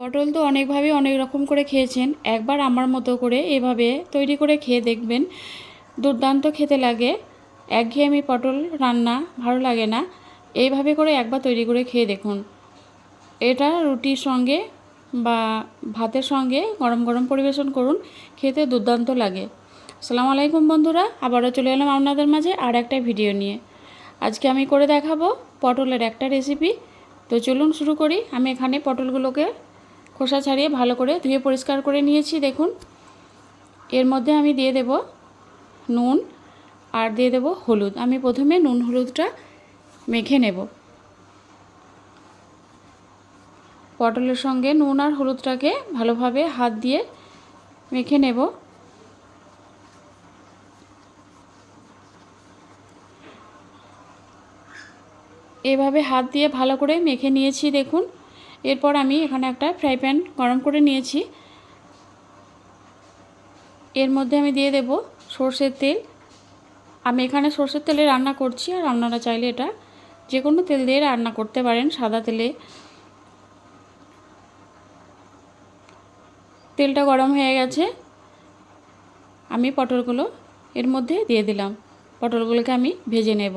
পটল তো অনেকভাবে অনেক রকম করে খেয়েছেন। একবার আমার মতো করে এভাবে তৈরি করে খেয়ে দেখবেন। দুর্দান্ত খেতে লাগে। একঘেয়েমি পটল রান্না ভালো লাগে না। এইভাবে করে একবার তৈরি করে খেয়ে দেখুন। এটা রুটির সঙ্গে বা ভাতের সঙ্গে গরম গরম পরিবেশন করুন। খেতে দুর্দান্ত লাগে। আসসালামু আলাইকুম বন্ধুরা, আবারও চলে এলাম আপনাদের মাঝে আর একটা ভিডিও নিয়ে। আজকে আমি করে দেখাবো পটলের একটা রেসিপি তো চলুন শুরু করি। আমি এখানে পটলগুলোকে খোসা ছাড়িয়ে ভালো করে ধুয়ে পরিষ্কার করে নিয়েছি, দেখুন। এর মধ্যে আমি দিয়ে দেব নুন আর দিয়ে দেব হলুদ। আমি প্রথমে নুন হলুদটা মেখে নেব। পটলের সঙ্গে নুন আর হলুদটাকে ভালোভাবে হাত দিয়ে মেখে নেব। এভাবে হাত দিয়ে ভালো করে মেখে নিয়েছি, দেখুন। এরপর আমি এখানে একটা ফ্রাই প্যান গরম করে নিয়েছি। এর মধ্যে আমি দিয়ে দেব সর্ষের তেল। আমি এখানে সর্ষের তেলে রান্না করছি, আর আপনারা চাইলে এটা যে কোনো তেল দিয়ে রান্না করতে পারেন সাদা তেলে। তেলটা গরম হয়ে গেছে। আমি পটলগুলো এর মধ্যে দিয়ে দিলাম। পটলগুলোকে আমি ভেজে নেব।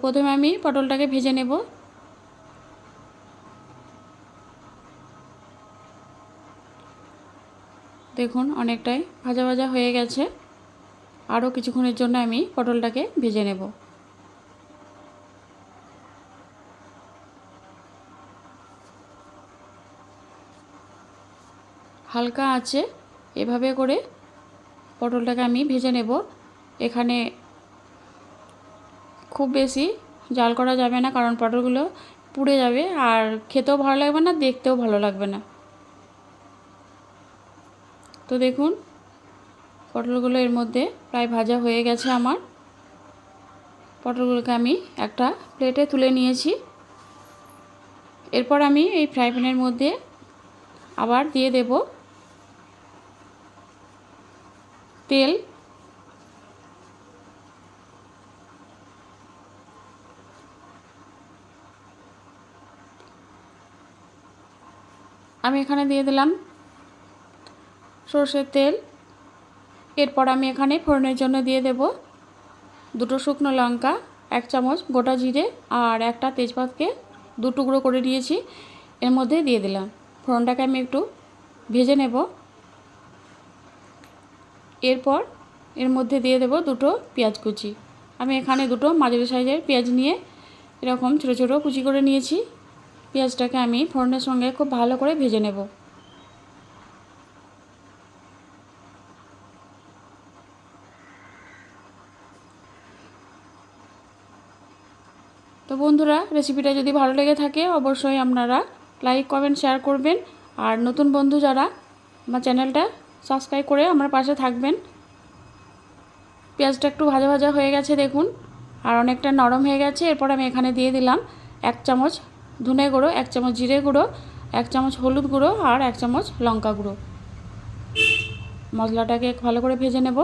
প্রথমে আমি পটলটাকে ভেজে নেব। দেখুন, অনেকটাই ভাজা ভাজা হয়ে গেছে। আরও কিছুক্ষণের জন্য আমি পটলটাকে ভেজে নেব। হালকা আছে, এভাবে করে পটলটাকে আমি ভেজে নেব। এখানে খুব বেশি, জাল করা যাবে না কারণ পটলগুলো পুড়ে যাবে আর খেতেও ভালো লাগবে না, দেখতেও ভালো লাগবে না। তো দেখুন, পটলগুলো এর মধ্যে প্রায় ভাজা হয়ে গেছে আমার। পটলগুলোকে আমি একটা প্লেটে তুলে নিয়েছি। এরপর আমি এই ফ্রাই প্যানের মধ্যে আবার দিয়ে দেব তেল। আমি এখানে দিয়ে দিলাম সর্ষের তেল। এরপর আমি এখানে ফোড়নের জন্য দিয়ে দেব দুটো শুকনো লঙ্কা, এক চামচ গোটা জিরে আর একটা তেজপাতকে দু টুকরো করে দিয়েছি এর মধ্যে দিয়ে দিলাম। ফোড়নটাকে আমি একটু ভেজে নেব। এরপর এর মধ্যে দিয়ে দেব দুটো পেঁয়াজ কুচি। আমি এখানে দুটো মাঝারি সাইজের পেঁয়াজ নিয়ে এরকম ছোটো ছোটো কুচি করে নিয়েছি। পেঁয়াজটাকে আমি ফোড়নের সঙ্গে খুব ভালো করে ভেজে নেব। তো বন্ধুরা রেসিপিটা যদি ভালো লেগে থাকে, অবশ্যই আপনারা লাইক কমেন্ট শেয়ার করবেন। আর নতুন বন্ধু যারা আমার চ্যানেলটা সাবস্ক্রাইব করে আমার পাশে থাকবেন, পেঁয়াজটা একটু ভাজা ভাজা হয়ে গেছে দেখুন, আর অনেকটা নরম হয়ে গেছে। এরপর আমি এখানে দিয়ে দিলাম এক চামচ ধনে গুঁড়ো, এক চামচ জিরে গুঁড়ো, এক চামচ হলুদ গুঁড়ো আর এক চামচ লঙ্কা গুঁড়ো। মশলাটাকে ভালো করে ভেজে নেব।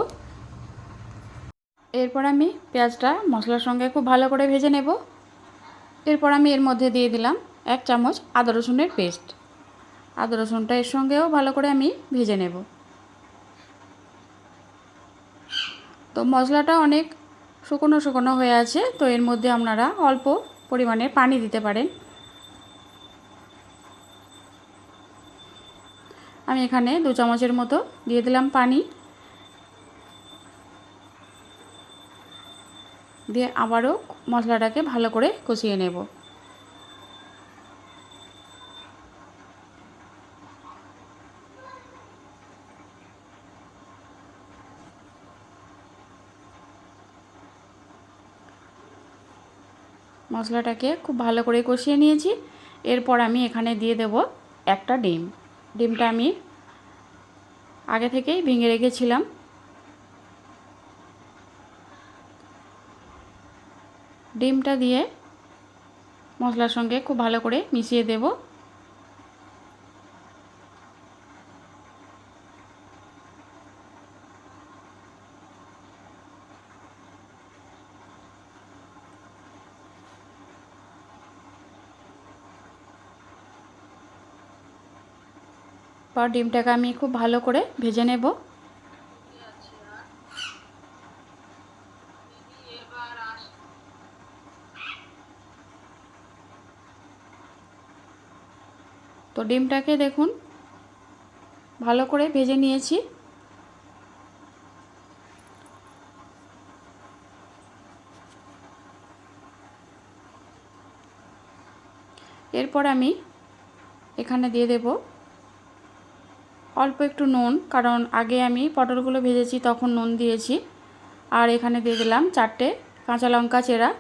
এরপর আমি পেঁয়াজটা মশলার সঙ্গে খুব ভালো করে ভেজে নেব। এরপর আমি এর মধ্যে দিয়ে দিলাম এক চামচ আদা রসুনের পেস্ট। আদা রসুনটা এর সঙ্গেও ভালো করে আমি ভেজে নেব। তো মশলাটা অনেক শুকনো শুকনো হয়ে আছে, তো এর মধ্যে আপনারা অল্প পরিমাণে পানি দিতে পারেন। আমি এখানে দু চামচের মতো দিয়ে দিলাম পানি। দিয়ে আবারও মশলাটাকে ভালো করে কষিয়ে নেব। মশলাটাকে খুব ভালো করে কষিয়ে নিয়েছি। এরপর আমি এখানে দিয়ে দেব একটা ডিম। ডিমটা আমি আগে থেকেই ভেঙে রেখেছিলাম। ডিমটা দিয়ে মশলার সঙ্গে খুব ভালো করে মিশিয়ে দেব। পর ডিমটাকে আমি খুব ভালো করে ভেজে নেব। তো ডিমটাকে দেখুন, ভালো করে ভেজে নিয়েছি। এরপর আমি এখানে দিয়ে দেব অল্প একটু নুন, কারণ আগে আমি পটলগুলো ভেজেছি, তখন নুন দিয়েছি। আর এখানে দিয়ে দিলাম চারটে কাঁচা লঙ্কা চেরা।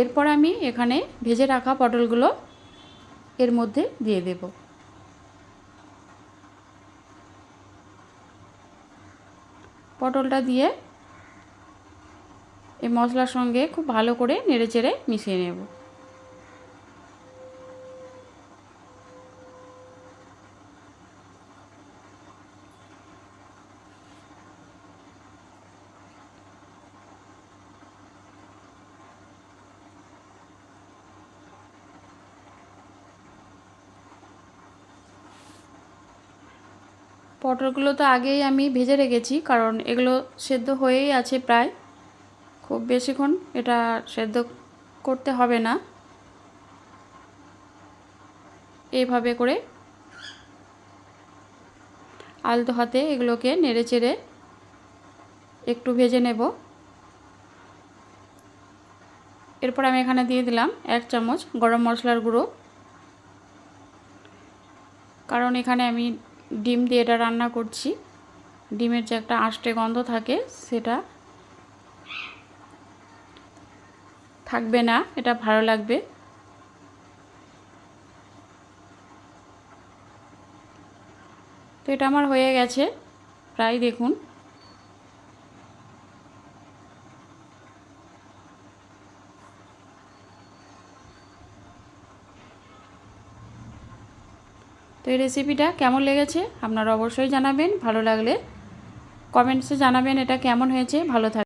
এরপর আমি এখানে ভেজে রাখা পটলগুলো এর মধ্যে দিয়ে দেব। পটলটা দিয়ে এই মশলার সঙ্গে খুব ভালো করে নেড়ে চেড়ে মিশিয়ে নেব। পটলগুলো তো আগেই আমি ভেজে রেখেছি, কারণ এগুলো সেদ্ধ হয়েই আছে প্রায়। খুব বেশিক্ষণ এটা সেদ্ধ করতে হবে না। এইভাবে করে আলতো হাতে এগুলোকে নেড়ে চেড়ে একটু ভেজে নেব। এরপর আমি এখানে দিয়ে দিলাম এক চামচ গরম মশলার গুঁড়ো। কারণ এখানে আমি ডিম দিয়ে এটা রান্না করছি। ডিমের যে একটা আষ্টে গন্ধ থাকে, সেটা থাকবে না, এটা ভালো লাগবে। তো এটা আমার হয়ে গেছে। প্রায় দেখুন। তো এই রেসিপিটা কেমন লেগেছে? আপনারা অবশ্যই জানাবেন। ভালো লাগলে কমেন্টসে জানাবেন এটা কেমন হয়েছে। ভালো থাকবে